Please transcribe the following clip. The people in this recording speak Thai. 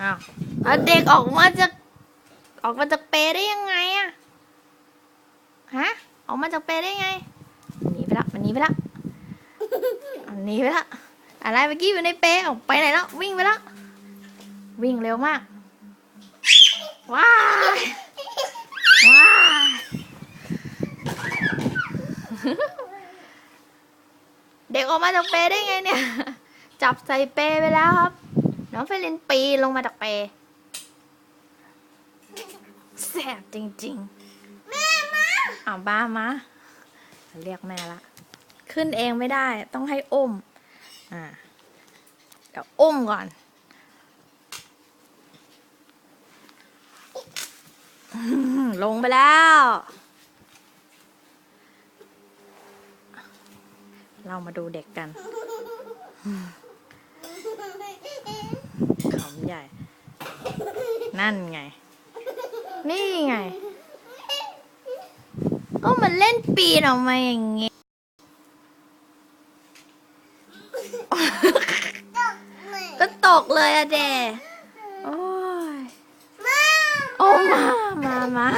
อ้าวเด็กออกมาจากออกมาจากเปรได้ยังไงอะฮะออกมาจากเปรได้ไงมันหนีไปละมันหนีไปละมันหนีไปละอะไรเมื่อกี้อยู่ในเปรออกไปไหนแล้ววิ่งไปแล้ววิ่งเร็วมากว้าว้าเด็กออกมาจากเปรได้ไงเนี่ย จับใส่เปรไปแล้วครับ น้องเฟลินปีนลงมาจากเปรย์แสบจริงๆ แม่มาเอาบ้ามา เรียกแม่ละ ขึ้นเองไม่ได้ต้องให้อุ้ม อ่า เดี๋ยวอุ้มก่อนอืมลงไปแล้ว เรามาดูเด็กกันขำ ใหญ่ นั่นไง นี่ไง ก็มันเล่นปีนออกมาอย่างเงี้ยก็ตกเลยอะเดโอ้ยโอ้มา มา มา